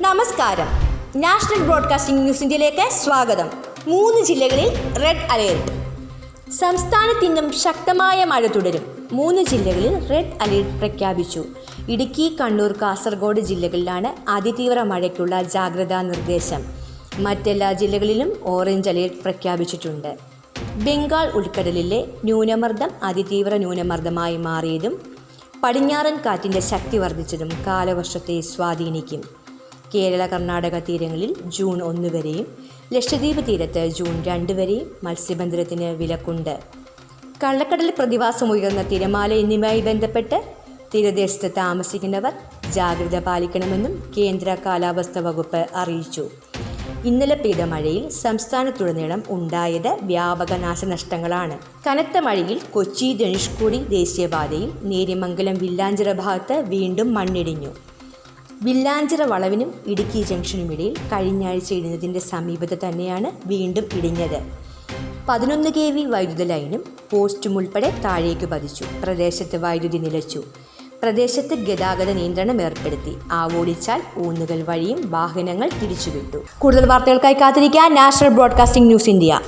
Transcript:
നമസ്കാരം. National broadcasting news ഇന്ത്യയിലേക്ക് സ്വാഗതം. മൂന്ന് ജില്ലകളിൽ റെഡ് അലേർട്ട്. സംസ്ഥാനത്തിന്നും ശക്തമായ മഴ തുടരും. മൂന്ന് ജില്ലകളിൽ റെഡ് അലേർട്ട് പ്രഖ്യാപിച്ചു. ഇടുക്കി കണ്ണൂർ കാസർഗോഡ് ജില്ലകളിലാണ് അതിതീവ്ര മഴയ്ക്കുള്ള ജാഗ്രതാ നിർദ്ദേശം. മറ്റെല്ലാ ജില്ലകളിലും ഓറഞ്ച് അലേർട്ട് പ്രഖ്യാപിച്ചിട്ടുണ്ട്. ബംഗാൾ ഉൾക്കടലിലെ ന്യൂനമർദ്ദം അതിതീവ്ര ന്യൂനമർദ്ദമായി മാറിയതും പടിഞ്ഞാറൻ കാറ്റിന്റെ ശക്തി വർദ്ധിച്ചതും കാലവർഷത്തെ സ്വാധീനിക്കും. കേരള കർണാടക തീരങ്ങളിൽ ജൂൺ ഒന്ന് വരെയും ലക്ഷദ്വീപ് തീരത്ത് ജൂൺ രണ്ട് വരെയും മത്സ്യബന്ധനത്തിന് വിലക്കുണ്ട്. കള്ളക്കടൽ പ്രതിഭാസം ഉയർന്ന തിരമാല എന്നിവയുമായി ബന്ധപ്പെട്ട് തീരദേശത്ത് താമസിക്കുന്നവർ ജാഗ്രത പാലിക്കണമെന്നും കേന്ദ്ര കാലാവസ്ഥ വകുപ്പ് അറിയിച്ചു. ഇന്നലെ പെയ്ത മഴയിൽ സംസ്ഥാനത്തുടനീളം ഉണ്ടായത് വ്യാപക നാശനഷ്ടങ്ങളാണ്. കനത്ത മഴയിൽ കൊച്ചി ധനുഷ്കോടി ദേശീയപാതയിൽ നേര്യമംഗലം വില്ലാഞ്ചിറ ഭാഗത്ത് വീണ്ടും മണ്ണിടിഞ്ഞു. വില്ലാഞ്ചിറ വളവിനും ഇടുക്കി ജംഗ്ഷനുമിടയിൽ കഴിഞ്ഞ ആഴ്ച ഇടിഞ്ഞതിന്റെ സമീപത്ത് തന്നെയാണ് വീണ്ടും ഇടിഞ്ഞത്. പതിനൊന്ന് കെ വി വൈദ്യുത ലൈനും പോസ്റ്റും ഉൾപ്പെടെ താഴേക്ക് പതിച്ചു. പ്രദേശത്ത് വൈദ്യുതി നിലച്ചു. പ്രദേശത്ത് ഗതാഗത നിയന്ത്രണം ഏർപ്പെടുത്തി. ആവോടിച്ചാൽ ഊന്നുകൾ വഴിയും വാഹനങ്ങൾ തിരിച്ചുവിട്ടു. കൂടുതൽ വാർത്തകൾക്കായി കാത്തിരിക്കാൻ നാഷണൽ ബ്രോഡ്കാസ്റ്റിംഗ് ന്യൂസ് ഇന്ത്യ.